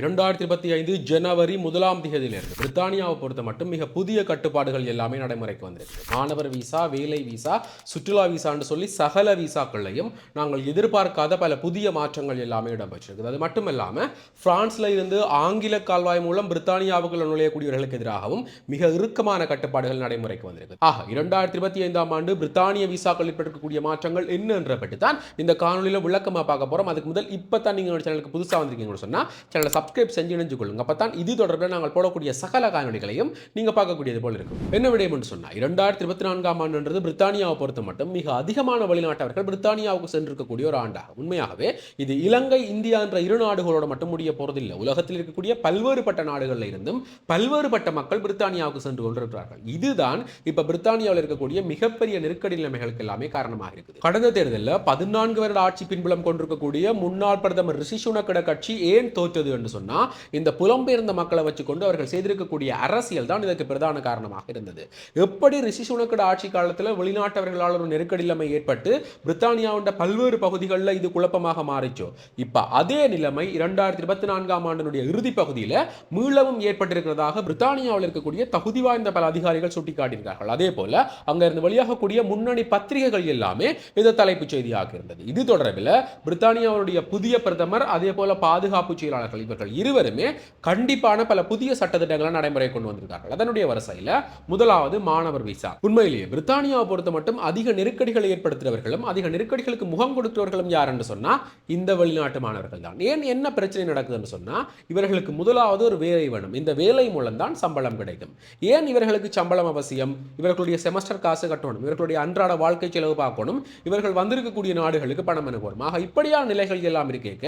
இரண்டாயிரத்தி இருபத்தி ஐந்து ஜனவரி முதலாம் தேதியிலிருந்து பிரித்தானியாவை பொறுத்த மட்டும் மிக புதிய கட்டுப்பாடுகள் எல்லாமே நடைமுறைக்கு வந்திருக்கு. மாணவர் விசா வேலை விசா சுற்றுலா விசான்னு சொல்லி சகல விசாக்களையும் நாங்கள் எதிர்பார்க்காத பல புதிய மாற்றங்கள் எல்லாமே இடம்பெற்றிருக்குது. அது மட்டும் இல்லாமல் பிரான்ஸ்ல இருந்து ஆங்கில கால்வாய் மூலம் பிரித்தானியாவுக்குள்ள நுழையக்கூடியவர்களுக்கு எதிராகவும் மிக இறுக்கமான கட்டுப்பாடுகள் நடைமுறைக்கு வந்திருக்கு ஆக இரண்டாயிரத்தி இருபத்தி ஐந்தாம் ஆண்டு பிரித்தானிய விசாக்கள் இருக்கக்கூடிய மாற்றங்கள் என்னன்ற பற்றி தான் இந்த காணொலியில் விளக்கமாக பார்க்க போறோம். அதுக்கு முதல் இப்போ தான் நீங்கள் சேனலுக்கு புதுசாக வந்திருக்கீங்கன்னு சொன்னால் சேனலை சப்ஸ்கிரைப் செஞ்சு இணைஞ்சு கொள்ளுங்க அப்போ தான் இது தொடர்பில் நாங்கள் போடக்கூடிய சகல காணொலிகளையும் நீங்கள் பார்க்கக்கூடியது போல் இருக்கும். என்ன விடயம் என்று சொன்னால் இரண்டாயிரத்தி இருபத்தி நான்காம் ஆண்டுன்றது பிரித்தானியாவை பொறுத்த மட்டும் மிக அதிகமான வெளிநாட்டவர்கள் பிரித்தானியாவுக்கு சென்றிருக்கக்கூடிய ஒரு ஆண்டாகும். உண்மையாகவே இது இலங்கை இந்தியா என்ற இரு நாடுகளோட மட்டும் முடிய போறதில்லை. உலகத்தில் இருக்கக்கூடிய பல்வேறுபட்ட நாடுகளில் இருந்தும் பல்வேறுபட்ட மக்கள் பிரித்தானியாவுக்கு சென்று கொண்டிருக்கிறார்கள். இதுதான் இப்போ பிரித்தானியாவில் இருக்கக்கூடிய மிகப்பெரிய நெருக்கடி நிலைமைகளுக்கு எல்லாமே காரணமாக இருக்குது. கடந்த தேர்தலில் பதினான்கு வருட ஆட்சி பின்புலம் கொண்டிருக்கக்கூடிய முன்னாள் பிரதமர் ரிஷி சுனக்கட கட்சி ஏன் தோற்றது என்று சொன்னா இந்த புலம்பெயர்ந்த மக்களை வச்சுக்கொண்டு அவர்கள் செய்திருக்கக்கூடிய அரசியல் தான் இதற்கு பிரதான காரணமாக இருந்தது. எப்படி ரிஷி சுனக்கட ஆட்சி காலத்தில் வெளிநாட்டவர்களால் ஒரு நெருக்கடி ஏற்பட்டு பிரித்தானியாவுடைய பல்வேறு பகுதிகளில் இது குழப்பமாக மாறிச்சோ? இப்போ அதே நிலைமை இரண்டாயிரத்தி இருபத்தி நான்காம் ஆண்டினுடைய இறுதி பகுதியில் மீளவும் ஏற்பட்டிருக்கிறதாக பிரித்தானியாவில் இருக்கக்கூடிய தகுதி வாய்ந்த பல அதிகாரிகள் சுட்டிக்காட்டியிருக்கார்கள் அதே போல அங்க இருந்து வெளியாகக்கூடிய முன்னணி பத்திரிகைகள் எல்லாமே இது தலைப்புச் செய்தியாக இருந்தது. இது தொடர்பில் பிரித்தானியாவுடைய புதிய பிரதமர் அதே போல பாதுகாப்பு செயலாளர்கள் இவர்கள் இருவருமே கண்டிப்பான பல புதிய சட்ட திட்டங்களை நடைமுறை கொண்டு வந்திருக்கார்கள். அதனுடைய வரிசையில் முதலாவது மாணவர் விசா உண்மையிலேயே பிரித்தானியாவை பொறுத்த மட்டும் அதிக நெருக்கடிகளை ஏற்படுத்துகிறவர்களும் அதிக நெருக்கடிகளுக்கு முகம் கொடுக்கிறவர்களும் யார் என்று சொன்னா இந்த வெளிநாட்டு மாணவர்கள் தான். ஏன் என்ன பிரச்சனை நடக்குதுன்னு சொன்னால் இவர்களுக்கு முதலாவது ஒரு வேலை வேணும். இந்த வேலை மூலம் தான் சம்பளம் கிடைக்கும். ஏன் இவர்களுக்கு சம்பளம் அவசியம்? இவர்களுடைய செமஸ்டர் காசு கட்டணும். இவர்களுடைய அன்றாட வாழ்க்கை செலவு பார்க்கணும். இவர்கள் வந்திருக்கக்கூடிய நாடுகளுக்கு பணம் அனுப்பணும். ஆக இப்படியான நிலைகள் எல்லாம் இருக்கேக்க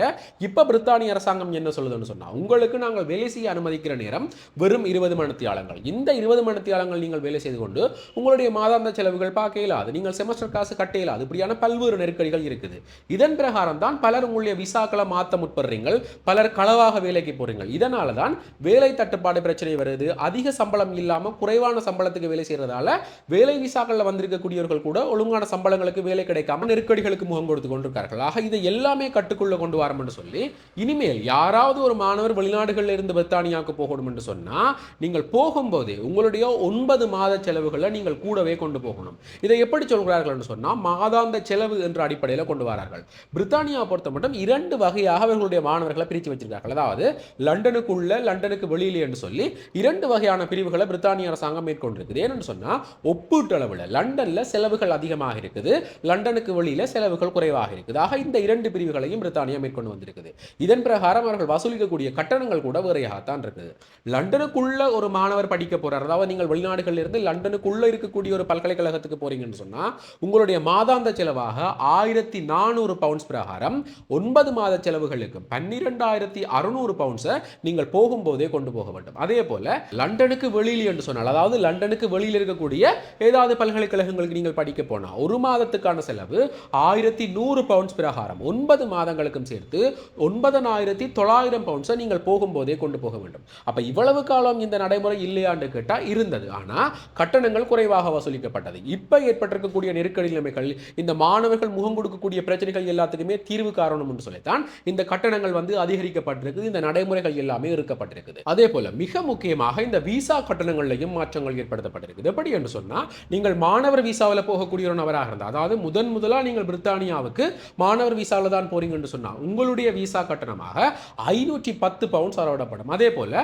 இப்ப பிரித்தானிய அரசாங்கம் என்ன சொல்லுதுன்னு சொன்னா உங்களுக்கு நாங்கள் வேலை செய்ய அனுமதிக்கிற நேரம் வெறும் இருபது மணித்தியாலங்கள். இந்த இருபது மணித்தியாலங்கள் நீங்கள் வேலை செய்து கொண்டு உங்களுடைய மாதாந்த செலவுகள் பார்க்க இயலாது. நீங்கள் செமஸ்டர் காசு கட்ட இயலாது. இப்படியான பல்வேறு நெருக்கடிகள் இருக்குது. இதன் பிரகாரம் தான் பலர் உங்களுடைய விசாக்களை மாற்ற முற்படுறீங்கள். பலர் களவாக வேலைக்கு போறீங்க இதனால தான் வேலை தட்டுப்பாடு பிரச்சனை வருது. அதிக சம்பளம் இல்லாமல் குறைவான சம்பளத்துக்கு வேலை செய்யறதால வேலை விசாக்களில் வந்திருக்கக்கூடியவர்கள் கூட ஒழுங்கான சம்பளங்களுக்கு வேலை கிடைக்காம நெருக்கடிகளுக்கு முகம் கொடுத்து கொண்டிருக்கார்கள். ஆக இதை எல்லாமே கட்டுக்குள்ள கொண்டு வரோம்னு சொல்லி இனிமேல் யாராவது ஒரு ஒரு மாணவர் வெளிநாடுகளில் இருந்து பிரித்தானியாவுக்கு போகணும் என்று சொன்னால் நீங்கள் போகும்போதே உங்களுடைய ஒன்பது மாத செலவுகளை நீங்கள் கூடவே கொண்டு போகணும். இதை எப்படி சொல்கிறார்கள் என்று சொன்னால் மாதாந்த செலவு என்ற அடிப்படையில் கொண்டு வரார்கள். பிரித்தானியாவை பொறுத்த மட்டும் இரண்டு வகையாக அவர்களுடைய மாணவர்களை பிரித்து வச்சிருக்கார்கள். அதாவது லண்டனுக்குள்ள லண்டனுக்கு வெளியிலே என்று சொல்லி இரண்டு வகையான பிரிவுகளை பிரித்தானிய அரசாங்கம் மேற்கொண்டிருக்குது. ஏன்னு சொன்னால் ஒப்பீட்டளவில் லண்டனில் செலவுகள் அதிகமாக இருக்குது. லண்டனுக்கு வெளியில் செலவுகள் குறைவாக இருக்குது. ஆக இந்த இரண்டு பிரிவுகளையும் பிரித்தானியா மேற்கொண்டு வந்திருக்குது. இதன் பிரகாரம் அவர்கள் வசூலிக்க கிடைக்கக்கூடிய கட்டணங்கள் கூட வேறையாகத்தான் இருக்குது. லண்டனுக்குள்ள ஒரு மாணவர் படிக்க போறார். அதாவது நீங்கள் வெளிநாடுகளில் இருந்து லண்டனுக்குள்ள இருக்கக்கூடிய ஒரு பல்கலைக்கழகத்துக்கு போறீங்கன்னு சொன்னா உங்களுடைய மாதாந்த செலவாக ஆயிரத்தி நானூறு பவுண்ட்ஸ் பிரகாரம் ஒன்பது மாத செலவுகளுக்கு பன்னிரெண்டாயிரத்தி அறுநூறு பவுண்ட்ஸை நீங்கள் போகும்போதே கொண்டு போக வேண்டும். அதே போல லண்டனுக்கு வெளியில் என்று சொன்னால் அதாவது லண்டனுக்கு வெளியில் இருக்கக்கூடிய ஏதாவது பல்கலைக்கழகங்களுக்கு நீங்கள் படிக்க போனால் ஒரு மாதத்துக்கான செலவு ஆயிரத்தி நூறு பவுண்ட்ஸ் பிரகாரம் ஒன்பது மாதங்களுக்கும் சேர்த்து ஒன்பதனாயிரத்தி தொள்ளாயிரம் பவுண்ட்ஸை நீங்கள் போகும்போதே கொண்டு போக வேண்டும். அப்போ இவ்வளவு காலம் இந்த நடைமுறை இல்லையான்னு கேட்டால் இருந்தது. ஆனால் கட்டணங்கள் குறைவாக வசூலிக்கப்பட்டது. இப்போ ஏற்பட்டிருக்கக்கூடிய நெருக்கடி நிலைமைகள் இந்த மாணவர்கள் முகம் கொடுக்கக்கூடிய பிரச்சனைகள் எல்லாத்துக்குமே தீர்வு காரணம் என்று சொல்லித்தான் இந்த கட்டணங்கள் வந்து அதிகரிக்கப்பட்டிருக்குது இந்த நடைமுறைகள் எல்லாமே இருக்கப்பட்டிருக்குது. அதே போல மிக முக்கியமாக இந்த விசா கட்டணங்கள்லையும் மாற்றங்கள் ஏற்படுத்தப்பட்டிருக்குது. எப்படி என்று சொன்னால் நீங்கள் மாணவர் விசாவில் போகக்கூடிய ஒரு நபராக இருந்தால் அதாவது முதன் முதலாக நீங்கள் பிரித்தானியாவுக்கு மாணவர் விசாவில் தான் போறீங்கன்னு சொன்னால் உங்களுடைய விசா கட்டணமாக ஐநூறு ஐநூற்றி பத்து பவுண்ட்ஸ் அறவிடப்படும் அதே போல்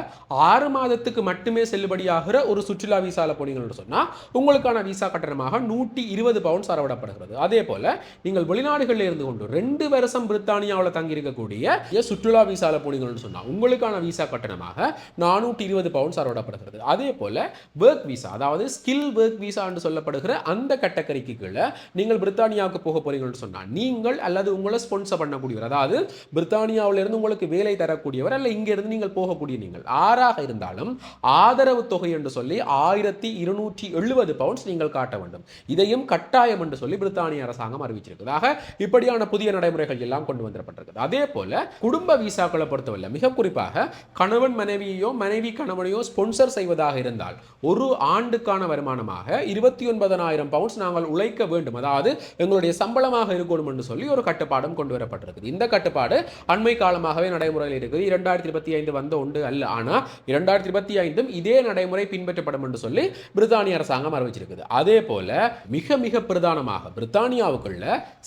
ஆறு மாதத்துக்கு மட்டுமே செல்லுபடியாகிற ஒரு சுற்றுலா விசாவில் போனீங்கன்னு சொன்னால் உங்களுக்கான விசா கட்டணமாக நூற்றி இருபது பவுண்ட்ஸ் அறவிடப்படுகிறது. அதே போல் நீங்கள் வெளிநாடுகளில் இருந்து கொண்டு ரெண்டு வருஷம் பிரித்தானியாவில் தங்கியிருக்கக்கூடிய சுற்றுலா விசாவில் போனீங்கன்னு சொன்னால் உங்களுக்கான விசா கட்டணமாக நானூற்றி இருபது பவுண்ட்ஸ் அறவிடப்படுகிறது. அதே போல் ஒர்க் விசா அதாவது ஸ்கில் ஒர்க் விசா என்று சொல்லப்படுகிற அந்த கட்டக்கரிக்கு கீழே நீங்கள் பிரித்தானியாவுக்கு போக போகிறீங்கன்னு சொன்னால் நீங்கள் அல்லது உங்களை ஸ்பான்சர் பண்ணக்கூடியவர் அதாவது பிரித்தானியாவிலிருந்து உங்களுக்கு வேலை தர தரக்கூடியவர் அல்ல இங்கிருந்து நீங்கள் போகக்கூடிய நீங்கள். ஆறாக இருந்தாலும் ஆதரவு தொகை என்று சொல்லி ஆயிரத்தி இருநூற்றி எழுபது பவுண்ட்ஸ் நீங்கள் காட்ட வேண்டும். இதையும் கட்டாயம் என்று சொல்லி பிரித்தானிய அரசாங்கம் அறிவிச்சிருக்கிறதாக இப்படியான புதிய நடைமுறைகள் எல்லாம் கொண்டு வந்திருப்பட்டிருக்குது. அதே போல குடும்ப விசாக்களை பொறுத்தவரை மிக குறிப்பாக கணவன் மனைவியோ மனைவி கணவனையோ ஸ்பான்சர் செய்வதாக இருந்தால் ஒரு ஆண்டுக்கான வருமானமாக இருபத்தி ஒன்பதனாயிரம் பவுண்ட்ஸ் நாங்கள் உழைக்க வேண்டும். அதாவது எங்களுடைய சம்பளமாக இருக்கணும் என்று சொல்லி ஒரு கட்டுப்பாடும் கொண்டு வரப்பட்டிருக்குது. இந்த கட்டுப்பாடு அண்மை காலமாகவே நடைமுறையில் இருக்கு இருக்குது இரண்டாயிரத்தி இருபத்தி ஐந்து வந்த உண்டு அல்ல. ஆனால் இரண்டாயிரத்தி இருபத்தி ஐந்தும் இதே நடைமுறை பின்பற்றப்படும் என்று சொல்லி பிரித்தானிய அரசாங்கம் அறிவிச்சிருக்குது. அதே போல மிக மிக பிரதானமாக பிரித்தானியாவுக்குள்ள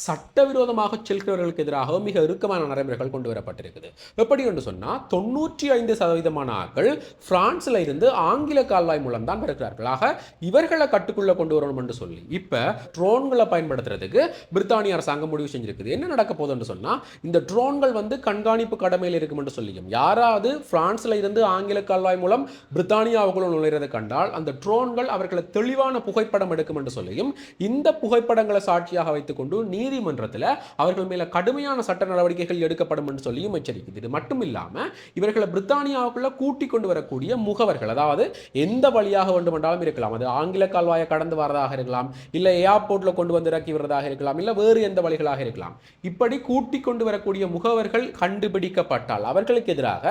சட்டவிரோதமாக செல்கிறவர்களுக்கு எதிராக மிக இறுக்கமான நடைமுறைகள் கொண்டு வரப்பட்டிருக்குது. எப்படி என்று சொன்னால் தொண்ணூற்றி ஐந்து சதவீதமான ஆக்கள் பிரான்ஸில் இருந்து ஆங்கில கால்வாய் மூலம் தான் வருகிறார்கள் ஆக இவர்களை கட்டுக்குள்ள கொண்டு வரணும் என்று சொல்லி இப்ப ட்ரோன்களை பயன்படுத்துறதுக்கு பிரித்தானிய அரசாங்கம் முடிவு செஞ்சிருக்குது. என்ன நடக்க போகுதுன்னு சொன்னா இந்த ட்ரோன்கள் வந்து கண்காணிப்பு கடமையில் இருக்கும் என்று சொல்லியும். யாராவது பிரான்ஸில் இருந்து ஆங்கில கால்வாய் மூலம் பிரித்தானியாவுக்குள் நுழைறதை கண்டால் அந்த ட்ரோன்கள் அவர்களை தெளிவான புகைப்படம் எடுக்கும் என்று சொல்லியும் இந்த புகைப்படங்களை சாட்சியாக வைத்துக்கொண்டு நீதிமன்றத்தில் அவர்கள் மேலே கடுமையான சட்ட நடவடிக்கைகள் எடுக்கப்படும் என்று சொல்லியும் எச்சரிக்குது இது மட்டும் இல்லாமல் இவர்களை பிரித்தானியாவுக்குள்ள கூட்டி கொண்டு வரக்கூடிய முகவர்கள் அதாவது எந்த வழியாக வேண்டுமென்றாலும் இருக்கலாம். அது ஆங்கில கால்வாயை கடந்து வரதாக இருக்கலாம் இல்லை ஏர்போர்ட்டில் கொண்டு வந்து இறக்கி விடுறதாக இருக்கலாம் இல்லை வேறு எந்த வழிகளாக இருக்கலாம். இப்படி கூட்டி கொண்டு வரக்கூடிய முகவர்கள் கண்டுபிடிக்கப்பட்டால் அவர் அவர்களுக்கு எதிராக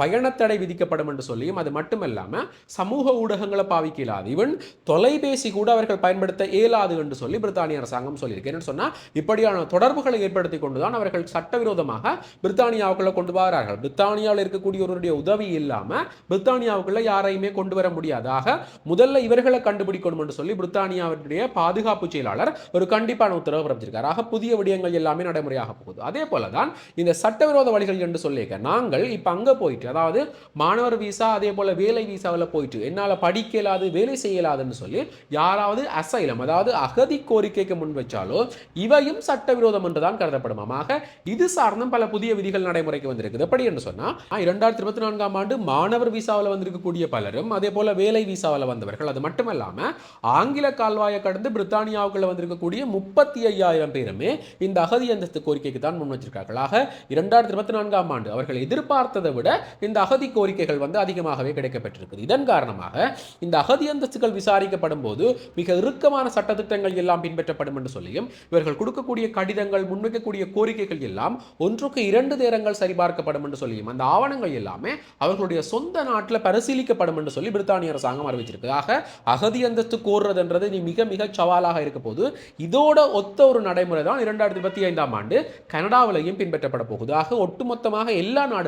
பயணத்தடை விதிக்கப்படும் என்று சொல்லியும் அது மட்டுமல்லாமல் சமூக ஊடகங்களை பாவிக்க இயலாது ஈவன் தொலைபேசி கூட அவர்கள் பயன்படுத்த இயலாது என்று சொல்லி பிரித்தானிய அரசாங்கம் சொல்லியிருக்கு. என்னன்னு சொன்னா இப்படியான தொடர்புகளை ஏற்படுத்தி கொண்டுதான் அவர்கள் சட்டவிரோதமாக பிரித்தானியாவுக்குள்ள கொண்டு வரார்கள். பிரித்தானியாவில் இருக்கக்கூடிய ஒருவருடைய உதவி இல்லாமல் பிரித்தானியாவுக்குள்ள யாரையுமே கொண்டு வர முடியாதாக முதல்ல இவர்களை கண்டுபிடிக்கணும் என்று சொல்லி பிரித்தானியாவுடைய பாதுகாப்பு செயலாளர் ஒரு கண்டிப்பான உத்தரவு பிறப்பிச்சிருக்கார். ஆக புதிய விடயங்கள் எல்லாமே நடைமுறையாக போகுது. அதே போல தான் இந்த சட்டவிரோத வழிகள் என்று சொல்லியிருக்கேன்னா நாங்கள் இப்போ அங்கே போயிட்டு அதாவது மாணவர் விசா அதே போல் வேலை விசாவில் போயிட்டு என்னால் படிக்க இயலாது வேலை செய்ய இயலாதுன்னு சொல்லி யாராவது அசைலம் அதாவது அகதி கோரிக்கைக்கு முன் வச்சாலோ இவையும் சட்டவிரோதம் என்று தான் கருதப்படுமாமாக இது சார்ந்தும் பல புதிய விதிகள் நடைமுறைக்கு வந்திருக்குது. எப்படி என்று சொன்னால் இரண்டாயிரத்தி இருபத்தி நான்காம் ஆண்டு மாணவர் விசாவில் வந்திருக்கக்கூடிய பலரும் அதே போல வேலை விசாவில் வந்தவர்கள் அது மட்டுமல்லாமல் ஆங்கில கால்வாயை கடந்து பிரித்தானியாவுக்குள்ள வந்திருக்கக்கூடிய முப்பத்தி ஐயாயிரம் பேருமே இந்த அகதி அந்தஸ்து கோரிக்கைக்கு தான் முன் வச்சிருக்கார்கள். ஆக இரண்டாயிரத்தி இருபத்தி நான்காம் ஆண்டு அவர்கள் எதிர்பார்த்ததை விட இந்த அகதி கோரிக்கைகள் வந்து அதிகமாகவே கிடைக்கப்பட்டிருக்குது. இதன் காரணமாக இந்த அகதி அந்தஸ்துகள் விசாரிக்கப்படும் போது மிக இறுக்கமான சட்டத்திட்டங்கள் எல்லாம் பின்பற்றப்படும் என்று சொல்லியும் இவர்கள் கொடுக்கக்கூடிய கடிதங்கள் முன்வைக்கக்கூடிய கோரிக்கைகள் எல்லாம் ஒன்றுக்கு இரண்டு நேரங்கள் சரிபார்க்கப்படும் என்று சொல்லியும் அந்த ஆவணங்கள் எல்லாமே அவர்களுடைய சொந்த நாட்டில் பரிசீலிக்கப்படும் என்று சொல்லி பிரித்தானிய அரசாங்கம் அறிவிச்சிருக்கு. ஆக அகதி அந்தஸ்து கோர்றதுன்றது நீ மிக மிக சவாலாக இருக்க போது இதோட ஒத்த ஒரு நடைமுறை தான் இரண்டாயிரத்தி இருபத்தி ஐந்தாம் ஆண்டு கனடாவிலையும் பின்பற்றப்பட போகுது. ஆக ஒட்டுமொத்தமாக எல்லா நாடுகளுமே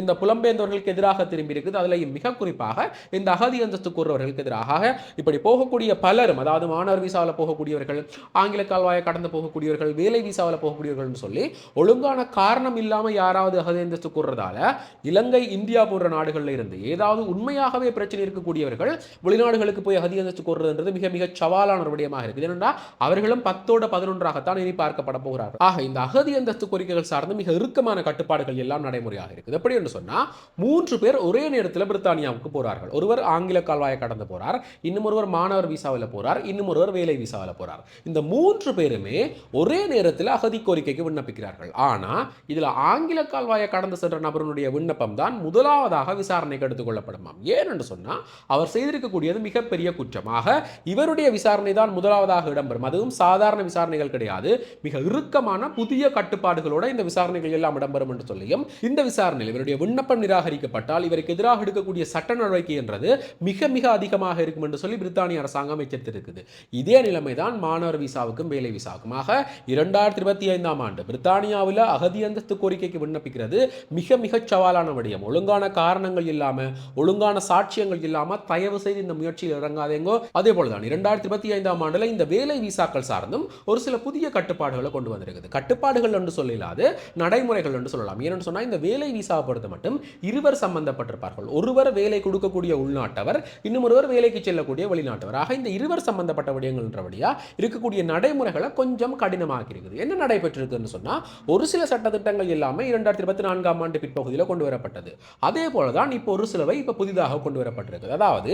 இந்த புலம்பெயர்ந்தவர்களுக்கு எதிராக திரும்பி இருக்குது. அதுலேயும் மிக குறிப்பாக இந்த அகதி அந்தஸ்து கூறுறவர்களுக்கு எதிராக இப்படி போகக்கூடிய பலரும் அதாவது மாணவர் விசாவில் போகக்கூடியவர்கள் ஆங்கில கால்வாயை கடந்து போகக்கூடியவர்கள் வேலை விசாவில் போகக்கூடியவர்கள்னு சொல்லி ஒழுங்கான காரணம் இல்லாமல் யாராவது அகதி அந்தஸ்து கூறுறதால இலங்கை இந்தியா போன்ற நாடுகளில் இருந்து ஏதாவது உண்மையாகவே பிரச்சனை இருக்கக்கூடியவர்கள் வெளிநாடுகளுக்கு போய் அகதி அந்தஸ்து கூறுறதுன்றது மிக மிக சவாலான ஒரு விடயமாக இருக்குது. ஏனென்றா அவர்களும் பத்தோட பதினொன்றாகத்தான் இனி பார்க்கப்பட போகிறார்கள். ஆக இந்த அகதி அந்தஸ்து கோரிக்கைகள் சார்ந்து மிக இறுக்கமான கட்டுப்பாடுகள் எல்லாம் நடைமுறை நடைமுறையாக இருக்குது. எப்படி என்று சொன்னால் மூன்று பேர் ஒரே நேரத்தில் பிரித்தானியாவுக்கு போகிறார்கள் ஒருவர் ஆங்கில கால்வாயை கடந்து போகிறார் இன்னும் ஒருவர் மாணவர் விசாவில் போகிறார் இன்னும் ஒருவர் வேலை விசாவில் போகிறார் இந்த மூன்று பேருமே ஒரே நேரத்தில் அகதி கோரிக்கைக்கு விண்ணப்பிக்கிறார்கள். ஆனால் இதில் ஆங்கில கால்வாயை கடந்து சென்ற நபருடைய விண்ணப்பம் தான் முதலாவதாக விசாரணைக்கு எடுத்துக்கொள்ளப்படுமாம் ஏன் என்று சொன்னால் அவர் செய்திருக்கக்கூடியது மிகப்பெரிய குற்றமாக இவருடைய விசாரணை தான் முதலாவதாக இடம்பெறும். அதுவும் சாதாரண விசாரணைகள் கிடையாது. மிக இறுக்கமான புதிய கட்டுப்பாடுகளோட இந்த விசாரணைகள் எல்லாம் இடம்பெறும் என்று சொல்லியும் இந்த இந்த விசாரணையில் இவருடைய விண்ணப்பம் நிராகரிக்கப்பட்டால் இவருக்கு எதிராக எடுக்கக்கூடிய சட்ட நடவடிக்கை என்றது மிக மிக அதிகமாக இருக்கும் என்று சொல்லி பிரித்தானிய அரசாங்கம் எச்சரித்திருக்குது. இதே நிலைமை தான் மாணவர் விசாவுக்கும் வேலை விசாவுக்கும். ஆக இரண்டாயிரத்தி இருபத்தி ஐந்தாம் ஆண்டு பிரித்தானியாவில் அகதி அந்தஸ்து கோரிக்கைக்கு விண்ணப்பிக்கிறது மிக மிக சவாலான விடயம். ஒழுங்கான காரணங்கள் இல்லாமல் ஒழுங்கான சாட்சியங்கள் இல்லாமல் தயவு செய்து இந்த முயற்சியில் இறங்காதேங்கோ. அதே போலதான் இரண்டாயிரத்தி இருபத்தி ஐந்தாம் ஆண்டுல இந்த வேலை விசாக்கள் சார்ந்தும் ஒரு சில புதிய கட்டுப்பாடுகளை கொண்டு வந்திருக்குது. கட்டுப்பாடுகள் என்று சொல்லலாது நடைமுறைகள் என்று சொல்லலாம். ஏன்னு சொன்னா இந்த வேலை விசா பொறுத்த மட்டும் இருவர் சம்பந்தப்பட்டிருப்பார்கள். ஒருவர் வேலை கொடுக்கக்கூடிய உள்நாட்டவர் இன்னும் ஒருவர் வேலைக்கு செல்லக்கூடிய வெளிநாட்டவர். ஆக இந்த இருவர் சம்பந்தப்பட்ட விடயங்கள்ன்றபடியா இருக்கக்கூடிய நடைமுறைகளை கொஞ்சம் கடினமாக இருக்குது. என்ன நடைபெற்றிருக்குன்னு சொன்னால் ஒரு சில சட்டத்திட்டங்கள் எல்லாமே இரண்டாயிரத்தி இருபத்தி நான்காம் ஆண்டு பிற்பகுதியில் கொண்டு வரப்பட்டது. அதே போல தான் இப்போ ஒரு சிலவை இப்போ புதிதாக கொண்டு வரப்பட்டிருக்குது. அதாவது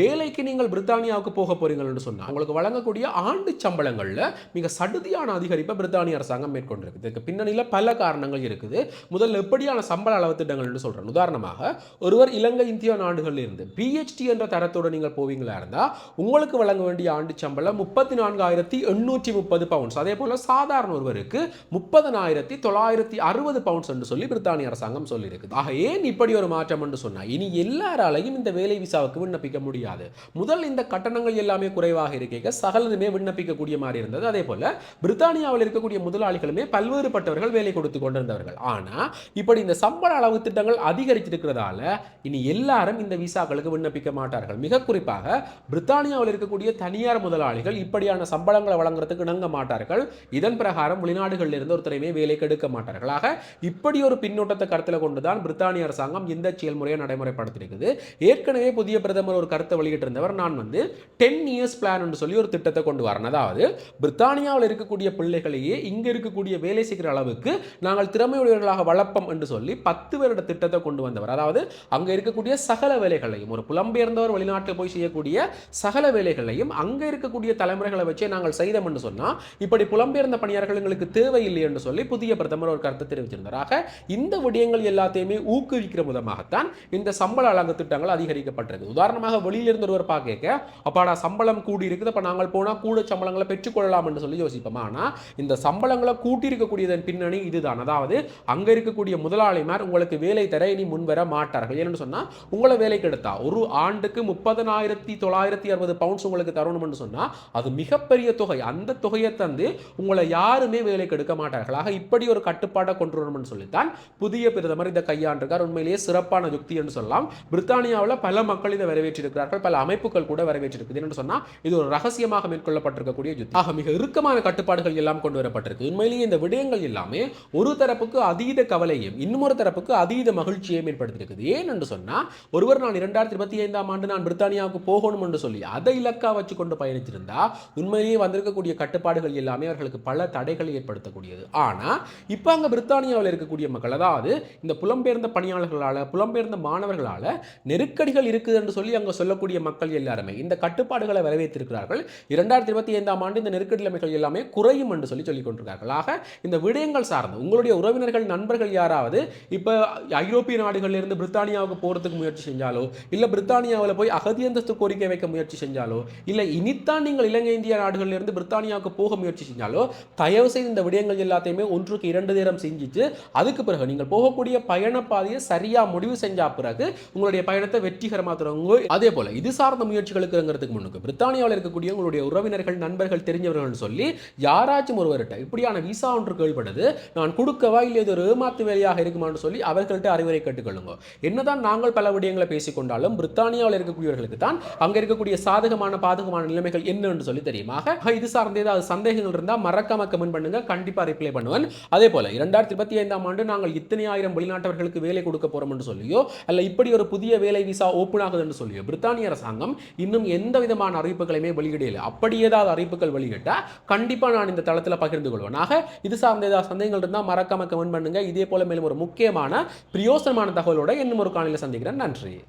வேலைக்கு நீங்கள் பிரித்தானியாவுக்கு போக போறீங்கன்னு சொன்னா உங்களுக்கு வழங்கக்கூடிய ஆண்டு சம்பளங்களில் மிக சடுதியான அதிகரிப்பை பிரித்தானிய அரசாங்கம் மேற்கொண்டிருக்கு. இதுக்கு பின்னணியில் பல காரணங்கள் இருக்குது. முதல்ல எப்படியான சம்பள அளவு திட்டங்கள்னு சொல்றேன். உதாரணமாக ஒருவர் இலங்கை இந்தியா நாடுகளில் இருந்து பிஹெச்டி என்ற தரத்தோடு நீங்கள் போவீங்களா இருந்தால் உங்களுக்கு வழங்க வேண்டிய ஆண்டு சம்பளம் முப்பத்தி நான்காயிரத்தி எண்ணூற்றி முப்பது பவுண்ட்ஸ் அதே போல் சாதாரண ஒருவருக்கு முப்பதனாயிரத்தி தொள்ளாயிரத்தி அறுபது பவுண்ட்ஸ் என்று சொல்லி பிரித்தானிய அரசாங்கம் சொல்லியிருக்குது. ஆக ஏன் இப்படி ஒரு மாற்றம் என்று சொன்னால் இனி எல்லாராலையும் இந்த வேலை விசாவுக்கு விண்ணப்பிக்க முடியாது. முதல் இந்த கட்டணங்கள் எல்லாமே குறைவாக இருக்க சகலதுமே விண்ணப்பிக்கக்கூடிய மாதிரி இருந்தது. அதே போல் பிரித்தானியாவில் இருக்கக்கூடிய முதலாளிகளுமே பல்வேறுபட்டவர்கள் வேலை கொடுத்து கொண்டிருந்தவர்கள். ஆனால் இப்படி இப்படி இந்த சம்பள அளவு திட்டங்கள் அதிகரிச்சிருக்கிறதால இனி எல்லாரும் இந்த விசாக்களுக்கு விண்ணப்பிக்க மாட்டார்கள். மிக குறிப்பாக பிரித்தானியாவில் இருக்கக்கூடிய தனியார் முதலாளிகள் இப்படியான சம்பளங்களை வழங்குறதுக்கு இணங்க மாட்டார்கள். இதன் பிரகாரம் வெளிநாடுகளில் இருந்து ஒருத்தரையுமே வேலைக்கு எடுக்க மாட்டார்கள். ஆக இப்படி ஒரு பின்னூட்டத்தை கருத்தில் கொண்டுதான் பிரித்தானிய அரசாங்கம் இந்த செயல்முறையை நடைமுறைப்படுத்தியிருக்குது ஏற்கனவே புதிய பிரதமர் ஒரு கருத்தை வெளியிட்டிருந்தவர். நான் வந்து டென் இயர்ஸ் பிளான் என்று சொல்லி ஒரு திட்டத்தை கொண்டு வரேன். அதாவது பிரித்தானியாவில் இருக்கக்கூடிய பிள்ளைகளையே இங்கே இருக்கக்கூடிய வேலை செய்கிற அளவுக்கு நாங்கள் திறமையுடையவர்களாக வளர்ப்போம் என்று சொல்லி பத்து வருட திட்டத்தை கொண்டு வந்தவர். அதாவது அங்கே இருக்கக்கூடிய சகல வேலைகளையும் ஒரு புலம்பெயர்ந்தவர் வெளிநாட்டில் போய் செய்யக்கூடிய சகல வேலைகளையும் அங்கே இருக்கக்கூடிய தலைமுறைகளை வச்சே நாங்கள் செய்தோம் என்று சொன்னா இப்படி புலம்பெயர்ந்த பணியாளர்கள் எங்களுக்கு தேவையில்லை என்று சொல்லி புதிய பிரதமர் ஒரு கருத்தை தெரிவித்திருந்தாராக இந்த விடயங்கள் எல்லாத்தையுமே ஊக்குவிக்கிற விதமாகத்தான் இந்த சம்பள அலங்கு திட்டங்கள் அதிகரிக்கப்பட்டிருக்கு. உதாரணமாக வெளியிலிருந்து ஒருவர் பார்க்க அப்பாடா சம்பளம் கூடி இருக்குது அப்போ நாங்கள் போனால் கூட சம்பளங்களை பெற்றுக்கொள்ளலாம் என்று சொல்லி யோசிப்போம். ஆனால் இந்த சம்பளங்களை கூட்டி இருக்கக்கூடியதன் பின்னணி இதுதான். அதாவது அங்கே இருக்கக்கூடிய முதல் முதலாளிமார் உங்களுக்கு வேலை தர இனி முன்வர மாட்டார்கள். ஏன்னு சொன்னால் உங்களை வேலைக்கு எடுத்தா ஒரு ஆண்டுக்கு முப்பதனாயிரத்தி தொள்ளாயிரத்தி அறுபது பவுண்ட்ஸ் உங்களுக்கு தரணும்னு சொன்னால் அது மிகப்பெரிய தொகை. அந்த தொகையை தந்து உங்களை யாருமே வேலைக்கு எடுக்க மாட்டார்களாக இப்படி ஒரு கட்டுப்பாட்டை கொண்டு வரணும்னு சொல்லித்தான் புதிய பிரதமர் இதை கையாண்டிருக்கார். உண்மையிலேயே சிறப்பான யுக்தி என்று சொல்லலாம். பிரித்தானியாவில் பல மக்கள் இதை வரவேற்றிருக்கிறார்கள். பல அமைப்புகள் கூட வரவேற்றிருக்குது. என்று சொன்னால் இது ஒரு ரகசியமாக மேற்கொள்ளப்பட்டிருக்கக்கூடிய யுத்தி ஆக மிக இறுக்கமான கட்டுப்பாடுகள் எல்லாம் கொண்டு வரப்பட்டிருக்கு. உண்மையிலேயே இந்த விடயங்கள் எல்லாமே ஒரு தரப்புக்கு அதீத கவலையும் இன்னொரு தரப்புக்கு அதீத மகிழ்ச்சியை ஏற்படுத்தியிருக்குது. ஏன் என்று சொன்னால் ஒருவர் நான் இரண்டாயிரத்தி இருபத்தி ஐந்தாம் ஆண்டு நான் பிரித்தானியாவுக்கு போகணும் என்று சொல்லி அதை இலக்கா வச்சு கொண்டு பயணிச்சிருந்தா உண்மையிலேயே வந்திருக்கக்கூடிய கட்டுப்பாடுகள் எல்லாமே அவர்களுக்கு பல தடைகளை ஏற்படுத்தக்கூடியது. ஆனால் இப்போ அங்கே பிரித்தானியாவில் இருக்கக்கூடிய மக்கள் அதாவது இந்த புலம்பெயர்ந்த பணியாளர்களால் புலம்பெயர்ந்த மாணவர்களால் நெருக்கடிகள் இருக்குது என்று சொல்லி அங்கே சொல்லக்கூடிய மக்கள் எல்லாருமே இந்த கட்டுப்பாடுகளை வரவேற்றிருக்கிறார்கள். இரண்டாயிரத்தி இருபத்தி ஐந்தாம் ஆண்டு இந்த நெருக்கடி நிலைமைகள் எல்லாமே குறையும் என்று சொல்லி சொல்லிக் கொண்டிருக்கிறார்கள் ஆக இந்த விடயங்கள் சார்ந்து உங்களுடைய உறவினர்கள் நண்பர்கள் யாராவது அதாவது இப்போ ஐரோப்பிய நாடுகளிலிருந்து பிரித்தானியாவுக்கு போகிறதுக்கு முயற்சி செஞ்சாலோ இல்லை பிரித்தானியாவில் போய் அகதி அந்தஸ்து கோரிக்கை வைக்க முயற்சி செஞ்சாலோ இல்லை இனித்தான் நீங்கள் இலங்கை இந்திய நாடுகளிலிருந்து பிரித்தானியாவுக்கு போக முயற்சி செஞ்சாலோ தயவு செய்து இந்த விடயங்கள் எல்லாத்தையுமே ஒன்றுக்கு இரண்டு நேரம் செஞ்சுட்டு அதுக்கு பிறகு நீங்கள் போகக்கூடிய பயண பாதையை சரியா முடிவு செஞ்சா பிறகு உங்களுடைய பயணத்தை வெற்றிகரமாக தொடங்க அதே போல் இது சார்ந்த முயற்சிகளுக்கு முன்னுக்கு பிரித்தானியாவில் இருக்கக்கூடிய உங்களுடைய உறவினர்கள் நண்பர்கள் தெரிஞ்சவர்கள் சொல்லி யாராச்சும் ஒருவர்கிட்ட இப்படியான விசா ஒன்று கேள்விப்பட்டது நான் கொடுக்கவா இல்லை இது ஒரு ஏமாத்து வேலையாக இருக்குமான்னு சொல்லி அவர்கள்ட்ட அறிவுரை கேட்டுக்கொள்ளுங்க. என்னதான் நாங்கள் பல விடயங்களை பேசிக்கொண்டாலும் பிரித்தானியாவில் இருக்கக்கூடியவர்களுக்கு தான் அங்கே இருக்கக்கூடிய சாதகமான பாதகமான நிலைமைகள் என்னன்னு சொல்லி தெரியுமாக இது சார்ந்த ஏதாவது சந்தேகங்கள் இருந்தால் மறக்காம கமெண்ட் பண்ணுங்க. கண்டிப்பாக ரிப்ளை பண்ணுவேன். அதே போல இரண்டாயிரத்தி இருபத்தி ஐந்தாம் ஆண்டு நாங்கள் இத்தனை ஆயிரம் வெளிநாட்டவர்களுக்கு வேலை கொடுக்க போறோம் என்று சொல்லியோ அல்ல இப்படி ஒரு புதிய வேலை விசா ஓப்பன் ஆகுதுன்னு சொல்லியோ பிரித்தானிய அரசாங்கம் இன்னும் எந்த விதமான அறிவிப்புகளையுமே வெளியிடல. அப்படி ஏதாவது அறிவிப்புகள் வெளியிட்டால் கண்டிப்பாக நான் இந்த தளத்தில் பகிர்ந்து கொள்வேன். ஆக இது சார்ந்த ஏதாவது சந்தேகங்கள் இருந்தால் மறக்காம கமெண்ட் பண்ணுங்க. இதே போல மேலும் ஒரு முக்கியமான பிரயோசனமான தகவலோட இன்னும் ஒரு காலையில் சந்திக்கிறேன். நன்றி.